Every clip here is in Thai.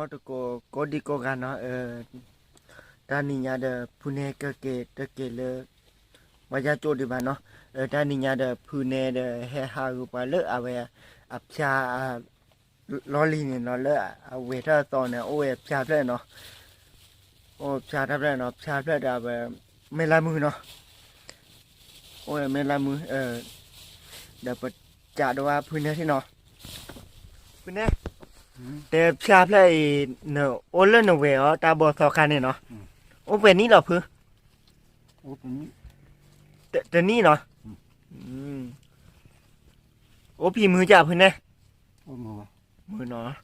มอตโกโกดิโกกันเนาะเออตานิญาเดพูเนเกเกตเกเลวายาโจดีบานเนาะเออตานิญาเดพูเนเดเฮฮารูปาเลออาเวอับชาลอลีเนี่ยเนาะเลออาเวทาตอนเนี่ยโอ้ยชาเพื่อนเนาะโอ้ชาทับได้เนาะชาเพื่อนดาเวไม่ละมือเนาะโอ้ยไม่ละมือเออเดี๋ยวปจ่าดูว่าพูเนที่เนาะพูเน โอเลนเวอตาบอสอคันเนี่ยเนาะโอเป็นนี่เหรอพื้โอ้เป็นนี่แต่แต่นี่เนาะอืมอืมโอพี่มือจับพื้นนะโอ้มือวะมือเนาะ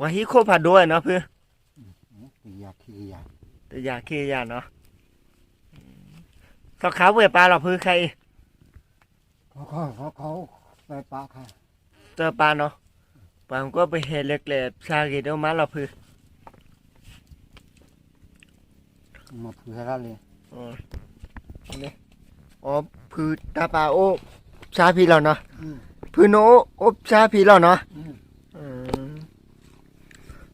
ว่าฮิโคพาด้วยเนาะพื้ตียาขี้ยาแต่อยากเคยาเนาะอืมสอขาวเวปลาเหรอพื้ใครเขาเขาเขาเขาไปปะค่ะ เจอปลาเนาะปลามันก็ไปเห็นเล็กๆชาเกดมาเหรอพื้มาเผื่อละเลยอ๋อนี่อ๋อพื้ตาปลาโอชาพี่เราเนาะอืมพื้นโอโอบชาพี่เราเนาะอืมอืม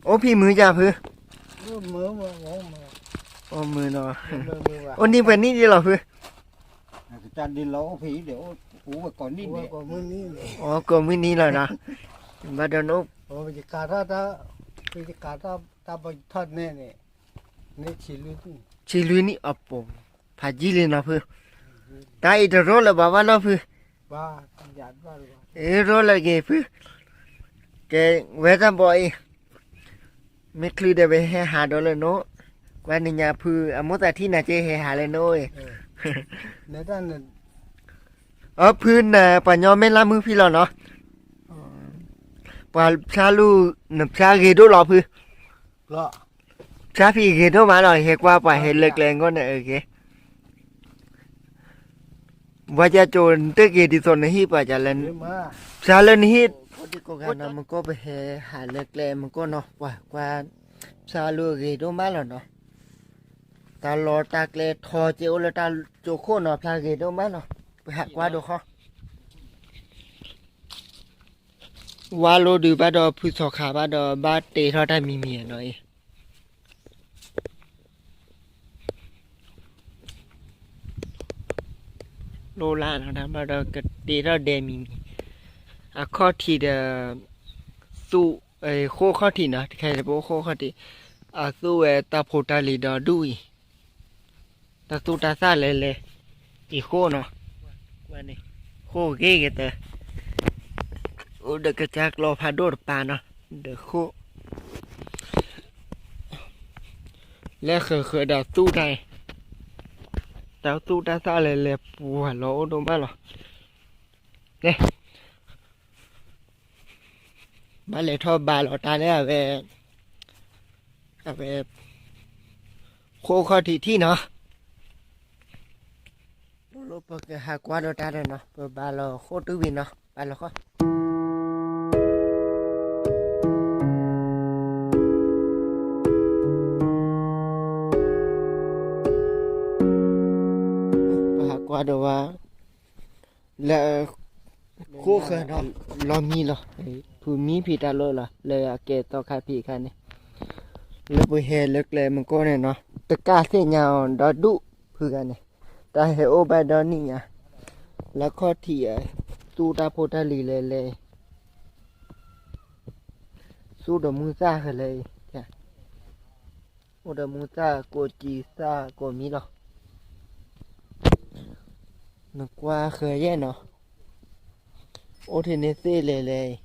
โอ้พี่มือจ้าพื้โอ้มือมือมือมือโอ้มือเนาะมือมือวะโอ้นี่เป็นนี่ดีเหรอพื้จานดินเราผีเดี๋ยว กูไปก่อนนี่เนี่ยก่อนมื้อนี้เลยอ๋อก็มือนี้แล้วนะมาเดินโอ้โอ้บรรยากาศถ้าถ้าบรรยากาศถ้าถ้าไปทอดแน่เนี่ยนี่ชิลุนี่ชิลุยนี่อัปปงผาจีเลยนะพื้ตาอีเดโรละบาวาละพื้บ้าหยาดบ้าหรือเปล่าเอโรละเกพื้แกเวทันบอยไม่คลีเดไปให้หาดอลเลยเนาะกว่านี่ยาพื้อมุตาที่น่าจะให้หาเลยเนาะเออในด้านนั้น เออพื้นน่ะปัญญาไม่ละมือพี่แล้วเนาะปาชาลูนำชาเกโดรอพื้เพราะชาพี่เกโดมาหน่อยเฮกว่าป่าเฮเล็กแรงก็เนี่ยโอเคว่าจะโจนเตเกดิสนฮีป่าจะเล่นเยอะมากชาเล่นฮีพอดีก็กันนะมันก็ไปเฮหาเล็กแรงมันก็เนาะว่ากว่าชาลูเกโดมาแล้วเนาะตาลอตากเลทอเจโอแล้วตาโจโคเนาะพลาเกโดมาเนาะไป หักว่าดูเขาวาโลดูบาดอผู้สอขาบาดอบาเตทอได้มีเมียหน่อยโลลานนะมาดอกเดรเดมีอะข้อที่เดสู้เอโคข้อที่นะใครจะบอกโคข้อที่อะสู้เอตาโพตาลีดอดุยตาสู้ตาซาเลเลอีโคเนาะ มานี่โคเกกเตอโอ้เด็กกระจากรอพาโดดปาเนาะเด็กโคและเคยเคยดาวตู้ได้ดาวตู้ได้ซาเลยเลยปัวโลโดมาหรอเนี่ยมาเลยทอบาหลอตาเนี่ยเวเวโคข้อที่ที่เนาะ nó bơ bà lò khô tư vì nó bà lò khó bà qua đâu à là khô khờ nó lo mi lo phù mi phi ta lo là le à kê to khai phi khai này le bu he le le mình có này nó tất cả thế nhau đó đủ phư cái này ta he ô ba đó nị à là khó thì tu ta phô ta lì le le su đồ mu sa hả le chà ô đồ mu sa cô chi sa cô mi lo nó qua khờ vậy nó. Ô thì nên xe lề lề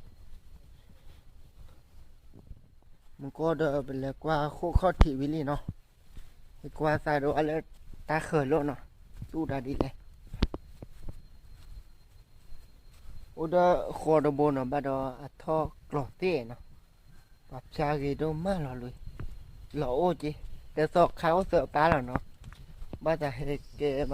mình có đợi bên là qua khô khó thị với lì nó. Qua xa đó là ta khởi lộ nó. Chú đã đi lên ô đó khó đó bồn nó bắt đầu à thọ lọ tê nó bạp cha gì đâu mà lọ lùi lọ ô chứ แต่สอกเขาเสือปลาแล้วเนาะบ้าจะให้เกม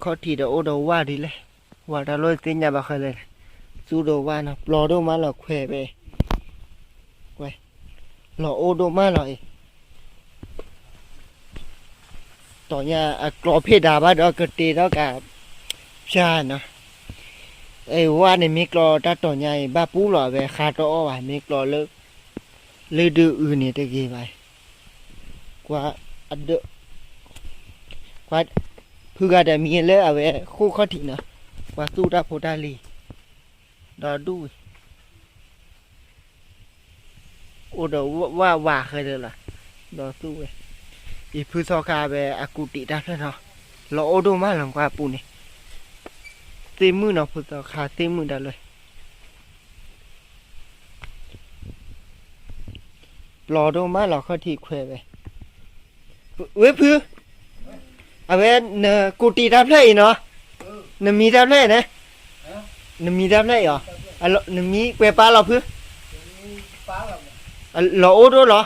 เขาที่เดาโอเดาว่าดีเลยว่าเราลอยเตียนยาบักเลยสู้เดาว่านะรอดูมาหรอแขวไปไว้รอโอดูมาหน่อยต่อเนี่ยกรอเพดาบ้านเราเกิดตีแล้วกับชาเนาะไอ้ว่าในมีกรอถ้าต่อใหญ่บ้าปูหรอไปคาโตอว่ามีกรอเลิกเลือดื้ออื่นเนี่ยตะกี้ไปกว่าอันเดกว่า พือกาดมีเลยเอาเวคู่ข้อที่เนาะว่าสู้ตาโพดาลีดอดูโอ้เดอว่าว่าเคยเลยล่ะดอสู้เว้ยอีพื้นซอกาเบอากูติได้เนาะรอโอโดมากหลังกว่าปูนี่เต็มมือเนาะพื้นซอกาเต็มมือได้เลยรอโดมาหลอกเขาที่แควไปเว้ยพื้ เอาเว้เนอกูติได้เลยเนาะเนมีได้เลยนะเนมีได้เลยเหรออะเนมีเวปาเราพื้นป้าเราอะรอโอโดเหรอ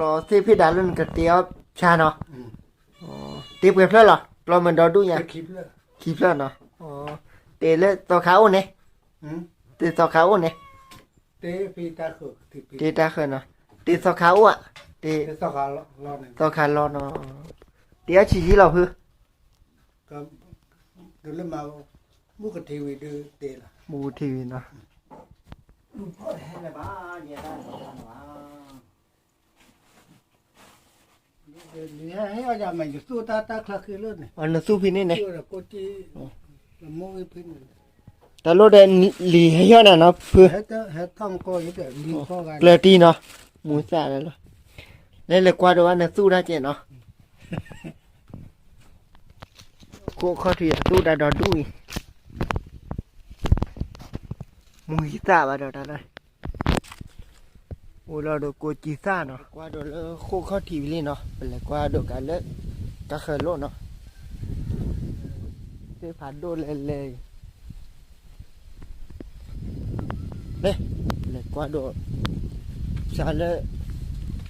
รอที่พี่ดาลุนกระเตียวชาเนาะอ๋อตีเปรียบเลยเหรอรอมันดอดูยังคลิปเลยคีบเลยเนาะอ๋อเตะเลยตัวเขาเนี่ยอืมเตะตัวเขาเนี่ยเตะปีตาคือที่ปีเตะตาเคยเนาะเตะตัวเขาอะเตะเตะสอการรอหนึ่งตัวขารอเนาะ เดี๋ยวชี้เราเพื่อก็ดูเรื่องมามุกทีวีดูเตะละมูทีวีเนาะเดี๋ยวนี้ให้อาจารย์มันอยู่สู้ตาตาคลาคือเรื่องนี่อันนั้นสู้พี่นี่เนี่ยสู้แล้วก็จีละมุ้ยพิ้นแต่รถเดินหลีให้ย้อนน่ะเนาะเพื่อเฮ็ดเฮ็ดท่องก็อยู่แบบลิงพ่อกันเกลือตีเนาะหมูสาแล้วเหรอแล้วเลยกว่าตัวนั้นสู้ได้เจเนาะโคข้อที่สู้ได้ดอดุยหมูสาบาดอได้เลยโอ้เราดูโกจิซ่าเนาะกว่าดูแล้วโคข้อทีวีเลยเนาะเป็นเลยกว่าดูกันเลยก็เคยโลเนาะเสียผ่านโดนเลยเลยเลยเลยกว่าดู Sale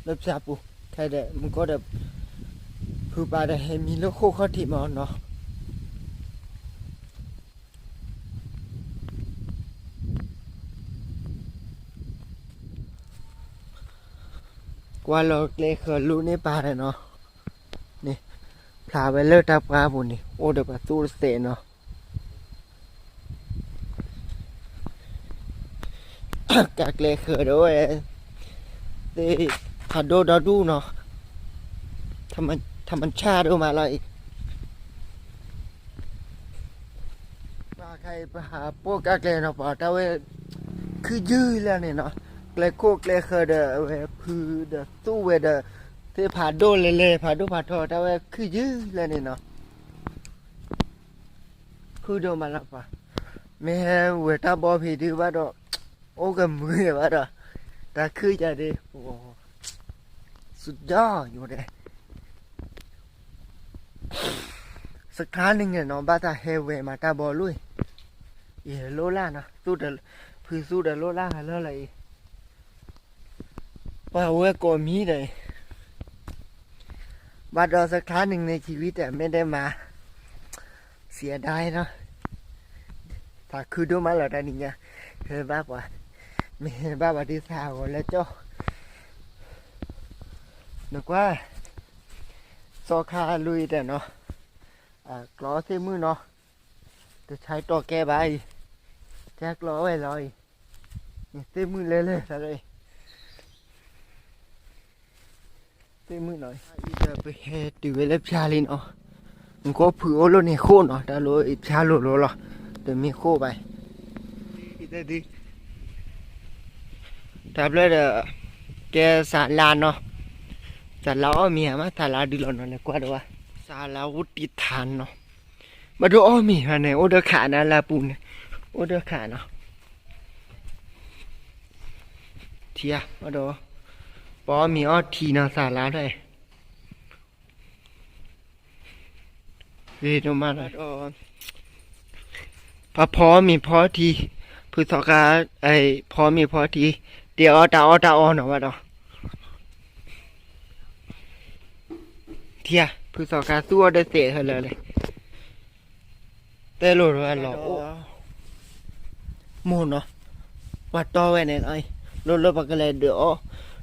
lớp sapu thay để mình có được phụ bà để hay mi lúc khô khó thì mà nó qua lo lê khờ lu nè bà này nó nè phá về lơ tạp qua bùn nè ô được bà tu sệ nó các lê khờ ว่าเราเล็กรู้ในป่าเลยเนาะนี่พาไปเลิกทับกาบุนี่โอ้เดี๋ยวประตูเสเนาะกากเล็กด้วยดีขัดโดดดูเนาะทำมันทำมันชาด้วยมาเลยปลาใครปลาพวกกากเล็เนาะปลาตะเวคือยืดแล้วเนี่ยเนาะ เลโคเกลเคอเดอเวพือเดตู้เวเดอเตผ่าโดนเลยเลยผ่าโดผ่าทอแต่ว่าคือยื้อแล้วเนี่เนาะคือโดนมาแล้วปะแม่เวตาบอพีดีว่าดอกโอ้กับมือว่าดอกแต่คือจะดีโอ้สุดยอดอยู่เลยสักครั้งหนึ่งเนี่ยน้องบ้าตาเฮเวมาตาบอลุยเอโลล่านะสู้เดพื้นสู้เดโลล่าฮัลโหลอะไร ว่าเวกมีเลยบัดรอสักครั้งหนึ่งในชีวิตแต่ไม่ได้มา เสียดายเนาะถ้าคือดูมาแล้วได้นี่ไงเธอบ้ากว่ามีบ้าบาที่สาวแล้วเจ้านึกว่าโซคาลุยแต่เนาะอ่ากล้อเส้มือเนาะจะใช้ตัวแก้ใบแจ็คล้อไว้เลยนี่เส้มือเลยเลยๆอะไปเลพ ชาลินอ๋อมันก็ผือโอโลนี่โคเนาะแต่โลอีชาโลโลหรอแต่มีโคไปอีแต่ดี tablet ke sala no sala o mi ma sala di lo no le kwa do sala wuti than no ma do o mi ha ne o de kha na la ปอมีออทีนาสาระด้วยเวทมาแล้วพอพอมีพอทีพุทธกาไอพอมีพอทีเดี๋ยวตาออตาออนหนอวะดอเทียพุทธกาสู้ได้เสียเธอเลยเลยแต่หลุดว่าหรอกมูเนาะว่าต่อไว้เนี่ยไอ้รถรถปากกเลยเดี๋ยว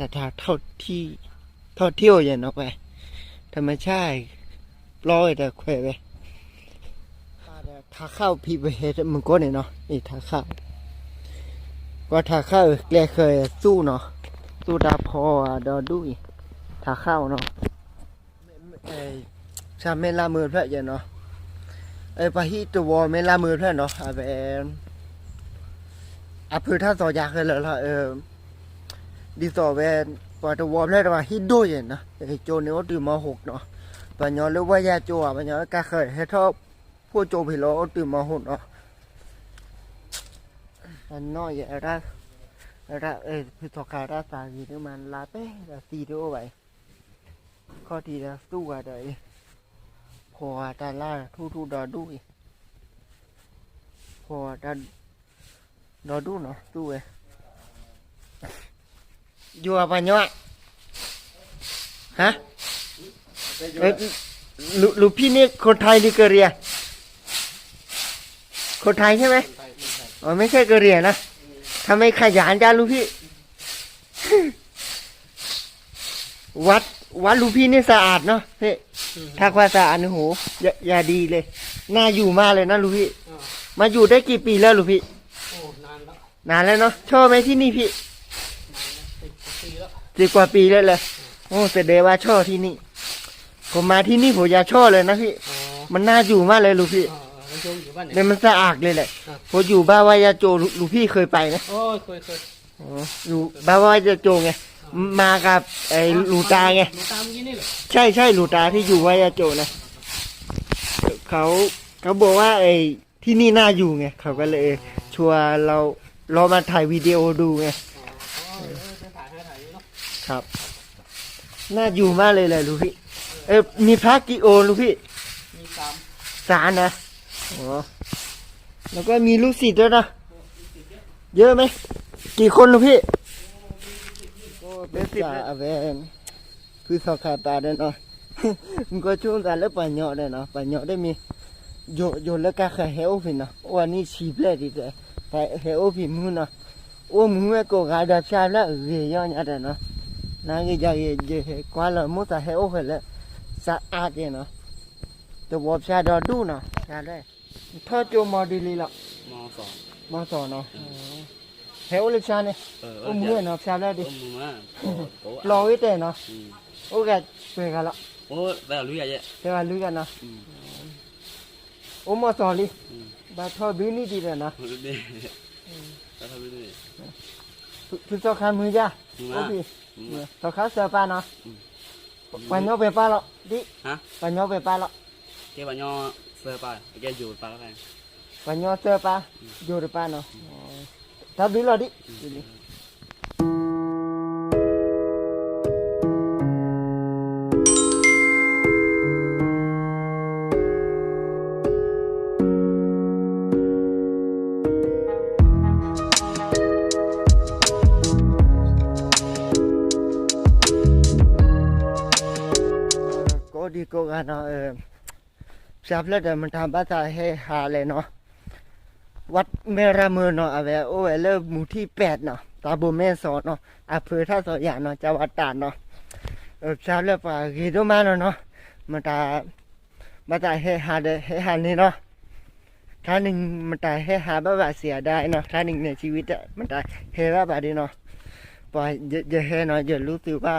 ตะวอโพเส้นยามานึกว่าที่ใหญ่โอมาเตพาโดพาริเลเลกีนูมาหรอผู้ต่าล้อคือดูมาหรอหน่อยชาบล้อดูมาหรอชาบล้อขยะดูแบบว่าเป็นสถานสถานท่องที่ท่องเที่ยวอย่างเนาะไป ธรรมชาติร้อยแต่แควไปถ้าเข้าพี่ไปเฮดมึงก็เนี่ยเนาะนี่ถ้าเข้าว่าถ้าเข้าแกเคยสู้เนาะสู้ดาพออดอดุยถ้าเข้าเนาะเอ้ชาเมลามือเพื่อนเนาะเอ้ปะฮิตัวเมลามือเพื่อนเนาะอะแบบอะเพื่อถ้าต่อยากเลยละเออ ดีတော့ပဲป่าဝမ်လဲတော့ဟိဒိုရင်နော်ဟိကျိုနေတော့ဒီမဟုတ်နော်ဘာညောလောဘရကျိုอะဘာညောကခဲဟဲထောဖို့ကျိုပြီလို့ဒီမဟုတ်နော်အနော်ရရရเออพี่ตอกาดาสาดีนี่มันลาเป้ราตีด้ว้ข้อที่ละสู้กันเลยพอจะล่าทูทูดอดูอีพอจะดอดูเนาะสู้เว้ ปะเนาะฮะเอ้ยลูลูกพี่นี่คนไทยหรือกะเหรียคนไทยใช่ไหมอ๋อไม่ใช่กะเหรียนะทำไมขยันจ้าลูกพี่ วัดวัดลูกพี่นี่สะอาดเนาะพี่ถ้าว่าสะอาดนี่โหอย่าอย่าดีเลย น่าอยู่มากเลยนะลูกพี่ มาอยู่ได้กี่ปีแล้วลูกพี่โอ้นานแล้วนานแล้วเนาะชอบไหมที่นี่พี่สิบปีแล้ว สิบกว่าปีแล้วเลยโอ้แสดงว่าชอบที่นี่ ผมมาที่นี่ผมอยากชอบเลยนะพี่ อ๋อมันน่าอยู่มากเลยลูกพี่อ๋อแล้วโยมอยู่บ้านไหน เนี่ยมันสะอาดเลยแหละครับ ผมอยู่บ้านวายาโจลูลูกพี่เคยไปนะโอ้ยเคยเคยอ๋ออยู่บ้านวายาโจไงมากับไอ้ลูตาไง หลูตาเมื่อกี้นี่เหรอใช่ใช่ลูตาที่อยู่วายาโจนะเขาเขาบอกว่าไอ้ที่นี่น่าอยู่ไงเขาก็เลยชวนเราเรามาถ่ายวิดีโอดูไง ครับ น่าอยู่มากเลยแหละลูกพี่ เออมีพระกิโอลูกพี่ มีสามสารนะอ๋อแล้วก็มีลูกศิษย์ด้วยนะ เยอะไหม กี่คนลูกพี่โอ้เป็นสิบอะเวนคือสอขาตาเด้เนาะมันก็ช่วงตาแล้วปัญญาเด้เนาะปัญญาได้มีโยโยแล้วก็เฮโอฟินเนาะวันนี้ชีเปลดีแต่แต่เฮโอฟินมึงเนาะโอ้มึงก็กาดาชาละเรียนเนี่ยเด้เนาะ 那个叫也也关了，没啥还后悔了，啥阿的呢？都我偏到路呢，啥的，他就没地里了，没少，没少呢。还我的偏呢，我没呢，偏了的，老一点呢，我给背开了。我在路下去，在路下呢，我没少的，把他比你低了呢。他比你，他比你，就照看门家，我比。 เมื่อเนาะชาได้ดิอุ้มมาโอ้โหรอไว้แต่เนาะอืมโอ้แกเปิดกันละโอ้แบบรู้ใหญ่เยอะแต่ว่ารู้กันเนาะอืมโอ้มาสอนลิอืมบาทอบินี่ดีเลยนะรู้ดิแล้วทำไม่ได้คือสอขามือจ้าอืมโอ้พี่อืมสอขาเสือปาเนาะอืมปัญญาไปปาละดิฮะปัญญาไปปาละแกบัญญัติเสื้อไปแกอยู่ไปแล้วไงปัญญาเสือปาอยู่หรือปาเนาะถ้าบิละดิ ดีก็กันเนาะเออชาบแล้วแต่มันทำภาษาให้หาเลยเนาะวัดเมราเมอเนาะอะเวโอเวเลหมู่ที่แปดเนาะตาบุแม่สอนเนาะอำเภอท่าสอยางเนาะจังหวัดตราดเนาะเออชาเลปากีโดมาเนาะเนาะมันตามาตาเฮหาเดเฮหานี่เนาะท่านึงมันตาเฮหาบ่ว่าเสียได้เนาะท่านึงในชีวิตอะมันตาเฮว่าบาดนี้เนาะปล่อยจะจะเฮเนาะจะรู้สึกว่า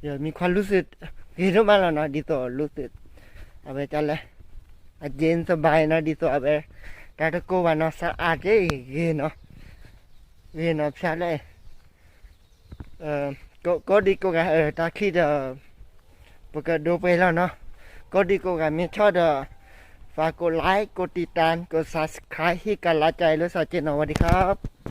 เดี๋ยวมีความรู้สึกดีรู้มาแล้วนะดีตัวรู้สึกเอาไปจันเลยอาเจนสบายนะดีตัวเอาไปแต่ตะโกวันเนาสะอาดเจ้เกเนาะเกเนาะพลาเลยเออก็ก็ดีกว่าเออตาคิดเออปกติดูไปแล้วเนาะก็ดีกว่ามีชอบเดอฝากกดไลค์กดติดตามกด subscribe ให้กันละใจรู้สึกเจนเนาะสวัสดีครับ